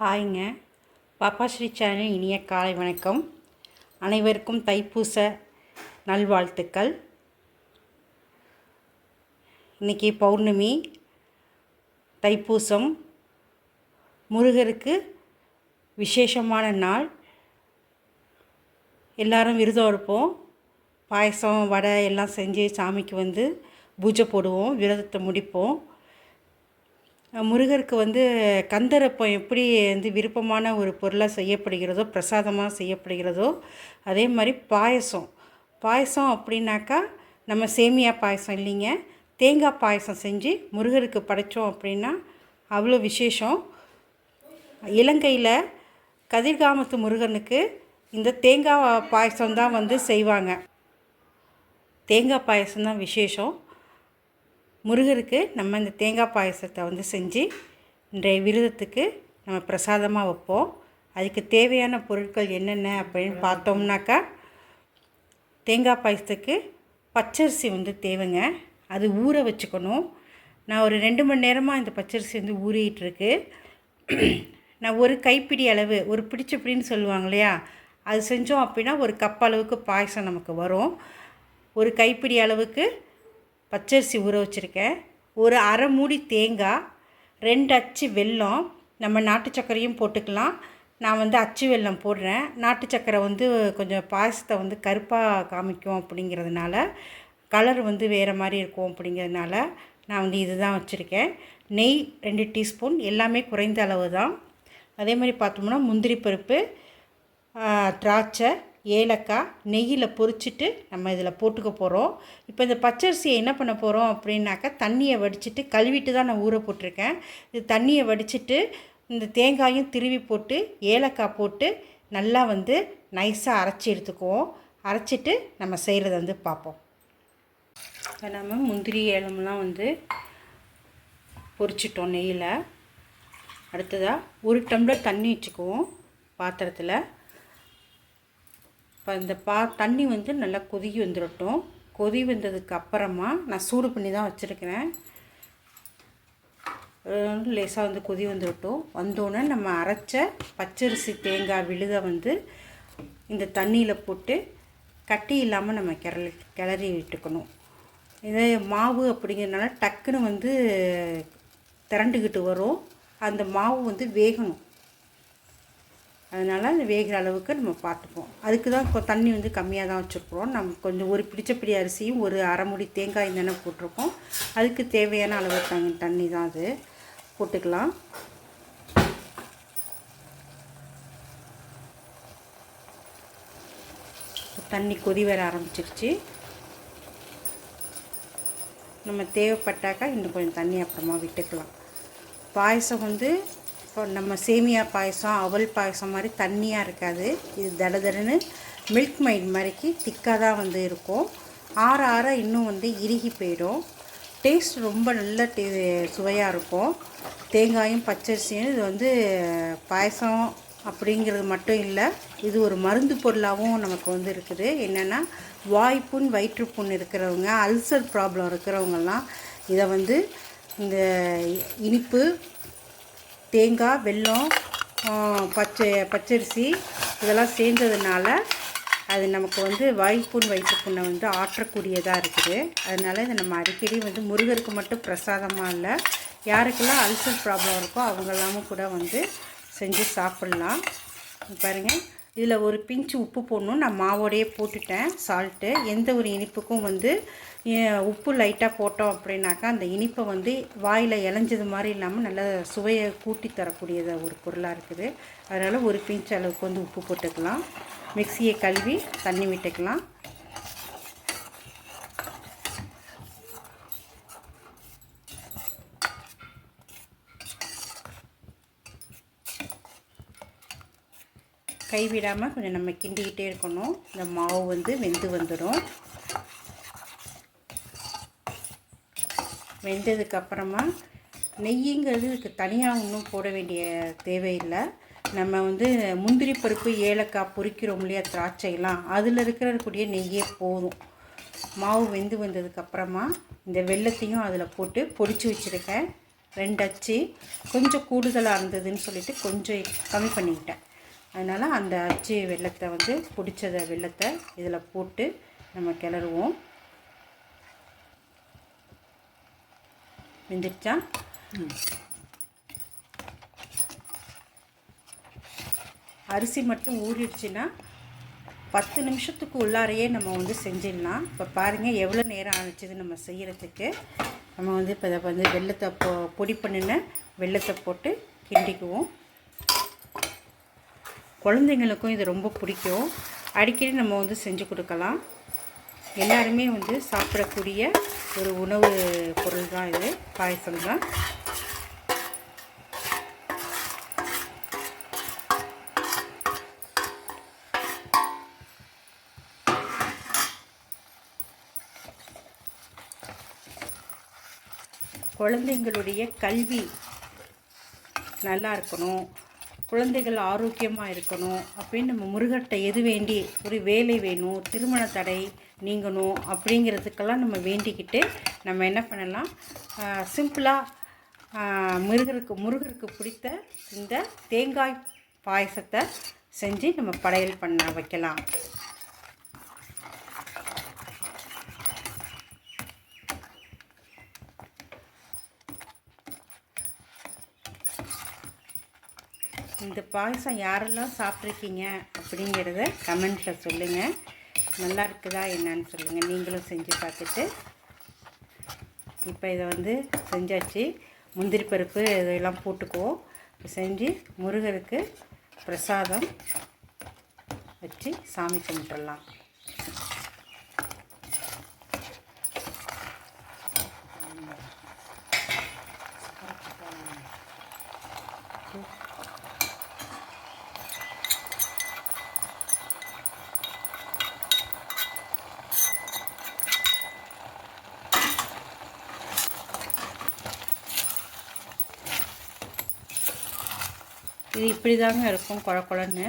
ஹாய்ங்க. பாப்பா ஸ்ரீ சேனல் இனிய காலை வணக்கம். அனைவருக்கும் தைப்பூச நல்வாழ்த்துக்கள். இன்றைக்கி பௌர்ணமி. தைப்பூசம். முருகருக்கு விசேஷமான நாள். எல்லாரும் விரதம் இருப்போம். பாயசம் வடை எல்லாம் செஞ்சு சாமிக்கு வந்து பூஜை போடுவோம். விரதத்தை முடிப்போம். முருகருக்கு வந்து கந்தரப்பம் எப்படி வந்து விருப்பமான ஒரு பொருளாக செய்யப்படுகிறதோ பிரசாதமாக செய்யப்படுகிறதோ அதே மாதிரி பாயசம். பாயசம் அப்படின்னாக்கா நம்ம சேமியா பாயசம் இல்லைங்க. தேங்காய் பாயசம் செஞ்சு முருகருக்கு படைத்தோம் அப்படின்னா அவ்வளோ விசேஷம். இலங்கையில் கதிர்காமத்து முருகனுக்கு இந்த தேங்காய் பாயசம் தான் வந்து செய்வாங்க. தேங்காய் பாயசம் தான் விசேஷம். முருகருக்கு நம்ம இந்த தேங்காய் பாயசத்தை வந்து செஞ்சு இன்றைய விரதத்துக்கு நம்ம பிரசாதமாக வைப்போம். அதுக்கு தேவையான பொருட்கள் என்னென்ன அப்படின்னு பார்த்தோம்னாக்கா தேங்காய் பாயசத்துக்கு பச்சரிசி வந்து தேவைங்க. அது ஊற வச்சுக்கணும். நான் ஒரு ரெண்டு மணி நேரமாக இந்த பச்சரிசி வந்து ஊறிட்டுருக்கு. நான் ஒரு கைப்பிடி அளவு ஒரு பிடிச்ச பிடின்னு சொல்லுவாங்க இல்லையா? அது செஞ்சோம் அப்படின்னா ஒரு கப் அளவுக்கு பாயசம் நமக்கு வரும். ஒரு கைப்பிடி அளவுக்கு பச்சரிசி ஊற வச்சுருக்கேன். ஒரு அரை மூடி தேங்காய் ரெண்டு அச்சு வெல்லம் நம்ம நாட்டு சர்க்கரையும் போட்டுக்கலாம். நான் வந்து அச்சு வெல்லம் போடுறேன். நாட்டு சர்க்கரை வந்து கொஞ்சம் பாயசத்தை வந்து கருப்பாக காமிக்கும் அப்படிங்கிறதுனால கலர் வந்து வேறு மாதிரி இருக்கும் அப்படிங்கிறதுனால நான் வந்து இதுதான் வச்சுருக்கேன். நெய் ரெண்டு டீஸ்பூன் எல்லாமே குறைந்த அளவு தான். அதே மாதிரி பார்த்தோம்னா முந்திரி பருப்பு திராட்சை ஏலக்காய் நெய்யில் பொரிச்சிட்டு நம்ம இதில் போட்டுக்க போகிறோம் இப்போ இந்த பச்சரிசியை என்ன பண்ண போகிறோம் அப்படின்னாக்கா தண்ணியை வடிச்சிட்டு கழுவிட்டு தான் நான் ஊற போட்டிருக்கேன். இது தண்ணியை வடிச்சிட்டு இந்த தேங்காயும் திருவி போட்டு ஏலக்காய் போட்டு நல்லா வந்து நைஸாக அரைச்சி எடுத்துக்குவோம். அரைச்சிட்டு நம்ம செய்கிறத வந்து பார்ப்போம். இப்போ நம்ம முந்திரி ஏலம்லாம் வந்து பொரிச்சிட்டோம் நெய்யில். அடுத்ததாக ஒரு டம்ளர் தண்ணி வச்சுக்குவோம் பாத்திரத்தில். இப்போ இந்த பா தண்ணி வந்து நல்லா கொதிக்கி வந்துடட்டும் கொதி வந்ததுக்கு அப்புறமா நான் சூடு பண்ணி தான் வச்சுருக்கிறேன். லேசாக வந்து கொதி வந்துடட்டும் வந்தோடனே நம்ம அரைச்ச பச்சரிசி தேங்காய் விழுதை வந்து இந்த தண்ணியில் போட்டு கட்டி இல்லாமல் நம்ம கிளறி கிளறி விட்டுக்கணும். இதே மாவு அப்படிங்கிறதுனால டக்குன்னு வந்து திரண்டுக்கிட்டு வரும். அந்த மாவு வந்து வேகணும். அதனால் அது வேகிற அளவுக்கு நம்ம பார்த்துப்போம். அதுக்கு தான் இப்போ தண்ணி வந்து கம்மியாக தான் வச்சுருக்குறோம். நம்ம கொஞ்சம் ஒரு பிடிச்சப்படி அரிசியும் ஒரு அரை முடி தேங்காய் தானே போட்டிருக்கோம். அதுக்கு தேவையான அளவு தண்ணி தண்ணி தான் அது. போட்டுக்கலாம். தண்ணி கொதி வர ஆரம்பிச்சிருச்சு. நம்ம தேவைப்பட்டாக்கா இன்னும் கொஞ்சம் தண்ணி அப்புறமா விட்டுக்கலாம். பாயசம் வந்து இப்போ நம்ம சேமியா பாயசம் அவல் பாயசம் மாதிரி தண்ணியாக இருக்காது. இது தட தடன்னு மில்க் மைட் மாதிரிக்கு திக்காக தான் வந்து இருக்கும். ஆற ஆற இன்னும் வந்து இறுகி போயிடும். டேஸ்ட் ரொம்ப நல்ல டே சுவையாக இருக்கும். தேங்காயும் பச்சரிசியும் இது வந்து பாயசம் அப்படிங்கிறது மட்டும் இல்லை இது ஒரு மருந்து பொருளாகவும் நமக்கு வந்து இருக்குது. என்னென்னா வாய்ப்புண் வயிற்றுப்புண் இருக்கிறவங்க அல்சர் ப்ராப்ளம் இருக்கிறவங்கெல்லாம் இதை வந்து இந்த இனிப்பு தேங்காய் வெல்லம் பச்சை பச்சரிசி இதெல்லாம் சேர்ந்ததுனால அது நமக்கு வந்து வாய்ப்புண் வயிற்றுப்புண்ணை வந்து ஆற்றக்கூடியதாக இருக்குது. அதனால் இதை நம்ம அடிக்கடி வந்து முருகருக்கு மட்டும் பிரசாதமாக இல்லை யாருக்கெல்லாம் அல்சர் ப்ராப்ளம் இருக்கோ அவங்கெல்லாமும் கூட வந்து செஞ்சு சாப்பிட்லாம். பாருங்கள் இதில் ஒரு பிஞ்சு உப்பு போடணும். நான் மாவோடையே போட்டுட்டேன். சால்ட்டு எந்த ஒரு இனிப்புக்கும் வந்து உப்பு லைட்டாக போட்டோம் அப்படின்னாக்கா அந்த இனிப்பை வந்து வாயில் இளைஞ்சது மாதிரி இல்லாமல் நல்ல சுவையை கூட்டி தரக்கூடியது ஒரு பொருளாக இருக்குது. அதனால் ஒரு பிஞ்ச் அளவுக்கு வந்து உப்பு போட்டுக்கலாம். மிக்சியை கழுவி தண்ணி விட்டுக்கலாம். கைவிடாமல் கொஞ்சம் நம்ம கிண்டிக்கிட்டே இருக்கணும். இந்த மாவு வந்து வெந்து வந்துடும். வெந்ததுக்கப்புறமா நெய்யுங்கிறது இதுக்கு தனியாக ஒன்றும் போட வேண்டிய தேவையில்லை. நம்ம வந்து முந்திரி பருப்பு ஏலக்காய் பொறிக்கிறோம் இல்லையா திராட்சையெல்லாம். அதில் இருக்கிறக்கூடிய நெய்யே போதும். மாவு வெந்து வந்ததுக்கப்புறமா இந்த வெள்ளத்தையும் அதில் போட்டு பொடிச்சு வச்சுருக்கேன். ரெண்டு அச்சு. கொஞ்சம் கூடுதலாக இருந்ததுன்னு சொல்லிட்டு கொஞ்சம் கம்மி பண்ணிக்கிட்டேன். அதனால் அந்த அச்சு வெள்ளத்தை வந்து பிடிச்சத வெள்ளத்தை இதில் போட்டு நம்ம கிளறுவோம். வெந்துடுச்சா அரிசி மட்டும் ஊறிடுச்சுன்னா பத்து நிமிஷத்துக்கு உள்ளாரையே நம்ம வந்து செஞ்சிடலாம். இப்போ பாருங்கள் எவ்வளோ நேரம் ஆனிச்சது நம்ம செய்கிறதுக்கு நம்ம வந்து இப்போ இதை வந்து வெள்ளத்தை பொ பொடி பண்ணின வெள்ளத்தை போட்டு கிண்டிக்குவோம். குழந்தைங்களுக்கும் இது ரொம்ப பிடிக்கும். அடிக்கடி நம்ம வந்து செஞ்சு கொடுக்கலாம். எல்லாருமே வந்து சாப்பிடக்கூடிய ஒரு உணவு பொருள் தான் இது பாயசம் தான். குழந்தைங்களுடைய கல்வி நல்லா இருக்கணும். குழந்தைகள் ஆரோக்கியமாக இருக்கணும் அப்படின்னு நம்ம முருகர்கிட்ட எது வேண்டி ஒரு வேலை வேணும் திருமண தடை நீங்கணும் அப்படிங்கிறதுக்கெல்லாம் நம்ம வேண்டிக்கிட்டு நம்ம என்ன பண்ணலாம்? சிம்பிளாக முருகருக்கு முருகருக்கு பிடித்த இந்த தேங்காய் பாயசத்தை செஞ்சு நம்ம படையல் பண்ண வைக்கலாம். இந்த பாயசம் யாரெல்லாம் சாப்பிட்ருக்கீங்க அப்படிங்கிறத கமெண்ட்டில் சொல்லுங்கள் நல்லா இருக்குதா என்னன்னு சொல்லுங்கள் நீங்களும் செஞ்சு பார்த்துட்டு. இப்போ இதை வந்து செஞ்சாச்சு. முந்திரி பருப்பு இதெல்லாம் போட்டுக்குவோம். செஞ்சு முருகருக்கு பிரசாதம் வச்சு சாமி கும்பிட்டுடலாம். இது இப்படி தாங்க இருக்கும் குழ குழன்னு.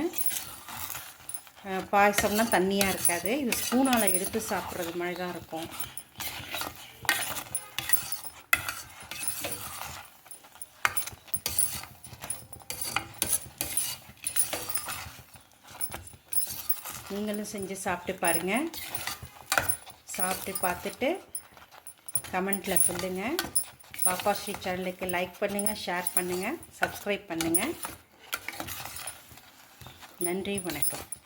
பாயசம்னா தண்ணியாக இருக்காது. இது ஸ்பூனால் எடுத்து சாப்பிட்றது மாதிரி தான் இருக்கும். நீங்களும் செஞ்சு சாப்பிட்டு பாருங்கள் சாப்பிட்டு பார்த்துட்டு கமெண்ட்டில் சொல்லுங்கள் பாப்பா ஸ்ரீ சேனலுக்கு லைக் பண்ணுங்கள் ஷேர் பண்ணுங்கள் சப்ஸ்கிரைப் பண்ணுங்கள் நன்றி வணக்கம்.